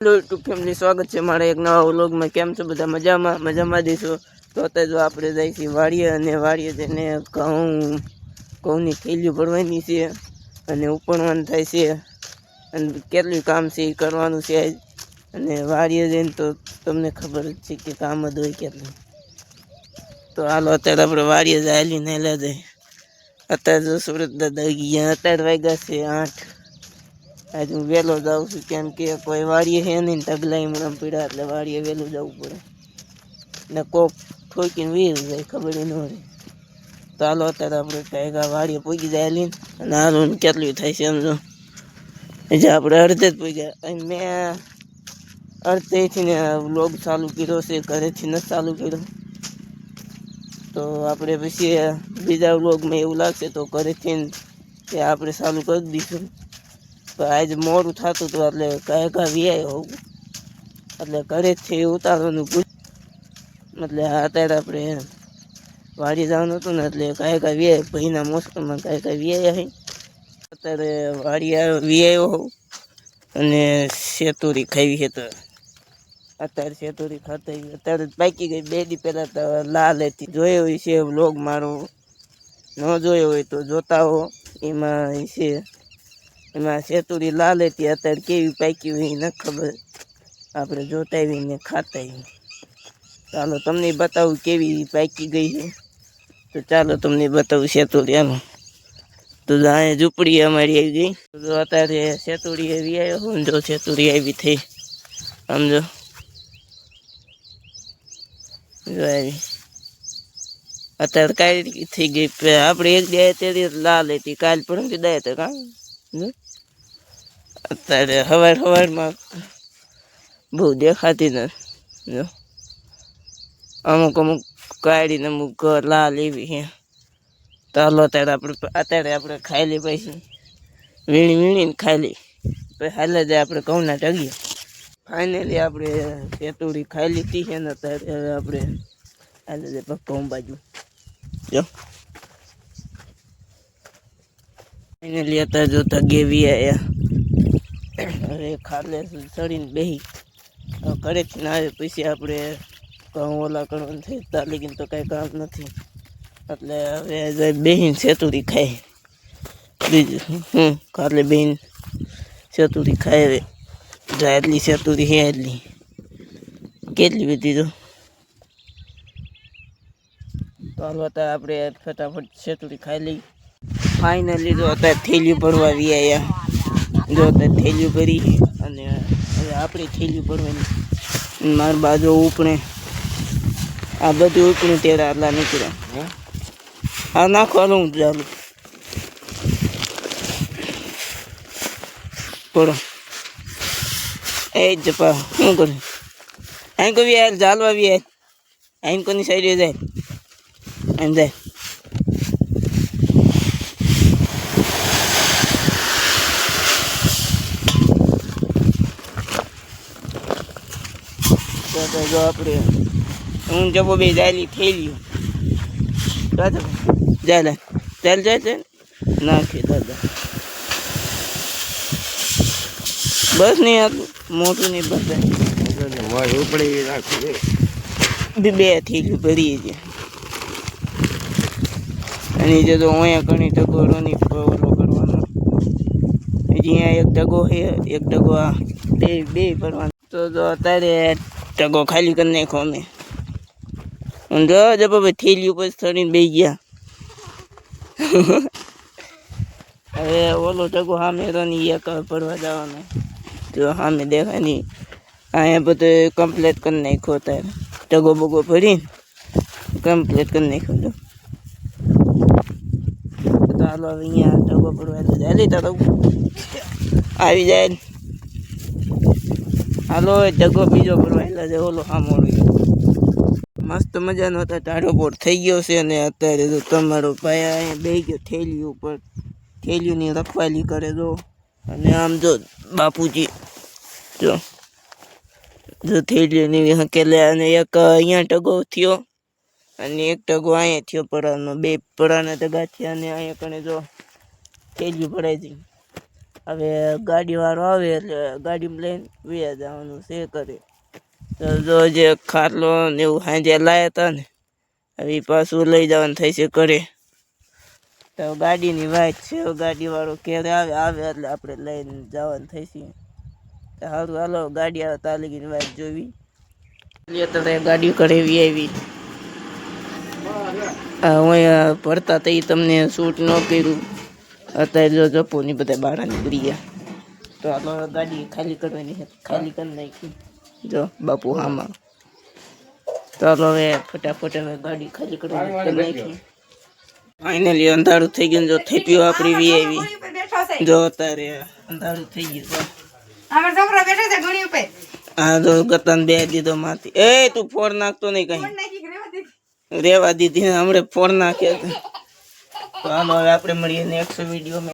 Hello YouTube family સ્વાગત છે મારા એક નવા વ્લોગમાં. કેમ છો બધા? મજામાં? મજામાં દઈશું તો અત્યારે જો આપણે જઈશું વાડીએ અને વાડીએ જઈને ઘઉં, ઘઉંની થેલીઓ ભરવાની છે અને ઉપણવાનું થાય છે. અને કેટલું કામ છે એ કરવાનું છે. અને વાડીએ જઈને તો તમને ખબર જ છે કે કામ જ હોય કેટલું. તો હાલો, અત્યારે આપણે વાડીએ જ હાલીને હેલા જાય. અત્યારે જો સુરત દાદા ગયા અત્યારે વાગ્યા છે આઠ. આજે હું વહેલો જાઉં છું, કેમ કે કોઈ વાડીએ છે નહીં તગલાઈ મને પીડા એટલે વાડીએ વહેલું જવું પડે. ને કોક ઠોકીને વીર જાય, ખબર ન રહે તો હાલો અત્યારે આપણે ટાઈગા વાડીએ પૂગી જાય લઈને અને હાલો કેટલું થાય છે સમજો. જે આપણે અડધે જ પૂગ્યા, અને મેં અડધેથી ને વ્લોગ ચાલુ કર્યો છે, ઘરેથી નથી ચાલુ કર્યો. તો આપણે પછી બીજા વ્લોગમાં એવું લાગશે તો ઘરેથી આપણે ચાલુ કરી દઈશું. આજે મોડું થતું હતું, એટલે કાંઈ કાંઈ વ્યાય હોવું એટલે ઘરેથી ઉતારવાનું એટલે અત્યારે આપણે વાડી જવાનું હતું ને, એટલે કાંઈ કાંઈ વ્યાય, ભાઈના મોસમમાં કાંઈ કાંઈ વ્યાય આવી અત્યારે વાડી વ્યાયો હોઉં અને સેતુરી ખાવી છે તો. અત્યારે સેતુરી ખાતા. અત્યારે પાકી ગઈ બે દી પહેલાં તો લાલ હતી. જોયો હોય છે બ્લોગ મારો. ન જોયો હોય તો જોતા હો. એમાં છે. એમાં શેતુરી લાલ હતી અત્યારે કેવી પાકી હોય ન ખબર. આપણે જોતા ને ખાતા ચાલો તમને બતાવું કેવી પાકી ગઈ છે. તો ચાલો તમને બતાવું શેતુરી હાલો તો અહીંયા ઝૂંપડી અમારી આવી ગઈ. તો અત્યારે શેતુરી એવી આવ્યો હું જો શેતુરી આવી થઈ. સમજો જો. આવી. અત્યારે કાંઈ થઈ ગઈ. આપણે એક દે તેરી લાલ હતી, કાલ પણ દયા તો કાં. અત્યારે હવાર હવારમાં બહુ દેખાતી નથી. જો. અમુક અમુક કાઢીને અમુક લાલ એવી છે. તો અત્યારે આપણે અત્યારે આપણે ખાયેલી પછી. વીણી વીણીને ખાયેલી પછી હાલે જાય આપણે ઘઉંના ટગીએ ફાઇનલી આપણે પેતુરી ખાઈ લીધી છે ને અત્યારે હવે આપણે હાલે જાય ઘઉં બાજુ જો. ફાઇનલી અત્યારે જોતા ગેવી આયા. હવે ખાલે ચડીને બેહી. ઘરેથી ના આવે પછી આપણે ઘઉં ઓલા કરવાનું થઈ ત્યાં લગીને તો કાંઈ કામ નથી. એટલે હવે જાય બેહીને સેતુરી ખાય. બીજું હમ ખાલે બેહીને સેતુરી ખાય હવે. જાય એટલી સેતુરી છે એટલી. કેટલી બધી તો હાલો અત્યારે આપણે ફટાફટ સેતુરી ખાઈ લઈ. ફાઇનલી તો અત્યારે થેલી ભરવા આવી આવ્યા જો થેલીઓ ભરી અને હવે આપણે થેલીઓ ભરવાની. માર બાજુ ઉપણે આ બધું ઉપણે ત્યારે આટલા નીકળ્યા. આ નાખો હાલો હું ચાલુ. પડો એ જપા શું કરું? અહીં કોઈ યાર ચાલવા બી યાર અહીં કોની સાઈડે જાય. એમ જાય. તો તો જો આપણે હું જબો બે જાયલી થેલી દાદા જાય ચાલ, જાય છે નાખી દાદા બસ નહીં આટલું મોટું નહીં બસ ઉપડી રાખી બે થેલી ભરીએ છે અને જો તો અહીંયા ઘણી ટકોરોની ઓલો કરવાનો. અહીંયા એક ડગો છે, એક ડગો આ બે બે ભરવાનો. તો અત્યારે ટકો ખાલી કરી નાખો અમે અને જો જો ભાઈ થેલી ઉપર ચડીને બેસી ગયા હવે ઓલો ટકો સામે રની એક ભરવા જવાનો જો સામે દેખાય નહીં અહીંયા બધું કમ્પ્લીટ કરી નાખ્યો અત્યારે ટગો બગો ભરીને કમ્પ્લીટ કરી નાખ્યો જો તો હાલો હવે અહીંયા ટગો ભરવા તો જાય તારો આવી જાય ને. હાલો ટગો બીજો ભરવા છે ઓલો સામો મસ્ત મજાનો હતો ટાઢો બોટ થઈ ગયો છે અને અત્યારે તો તમારો ભાઈ અહીંયા બે ગયો થેલી ઉપર. થેલીની રખવાલી કરે જો. અને આમ જો બાપુજી, જો જો થેલીની હકેલે અને એક અહીંયા ટગો થયો. અને એક ટગો અહીંયા થયો, પરાનો, બે પરાના ટગા થયા અને અહીંયા કણે જો થેલી ભરાઈ હતી હવે ગાડીવાળો આવે એટલે ગાડીમાં લઈને વ્યા જવાનું છે કરે તો જો ખાટલો ને એવું સાંજે લાયા હતા ને, હવે પાછું લઈ જવાનું થાય છે ઘરે. તો ગાડીની વાત છે, ગાડીવાળો ક્યારે આવે આવે એટલે આપણે લઈને જવાનું થાય છે. સારું હાલો, ગાડી આવે તાલીગીની વાત જોવી. એટલે અત્યારે ગાડી કરેવી આવી. હું ભરતા તો ઈ તમને શૂટ ન કર્યું. અત્યારે જો પોની બધા બહાર નીકળી ગયા. તો હાલો ગાડી ખાલી કરવાની છે ખાલી કરી નાખી. જો બાપુ હામાં તો હવે ફટાફટ હવે ગાડી ખાલી કરવાની કરી નાખી. ફાઇનલી અંધારું થઈ ગયું જો થેપીઓ આપણી વી આવી. જો અત્યારે અંધારું થઈ ગયું અમારો છોકરો બેઠો છે ઘણી ઉપર. આ જો ગતાને બે દીધો માથી. એ તું ફોડ નાખતો નહીં કઈ. રેવા દીધી? રેવા ને હમણાં ફોડ નાખ્યા તો હાલો હવે આપણે મળીએ નેક્સ્ટ વિડીયોમાં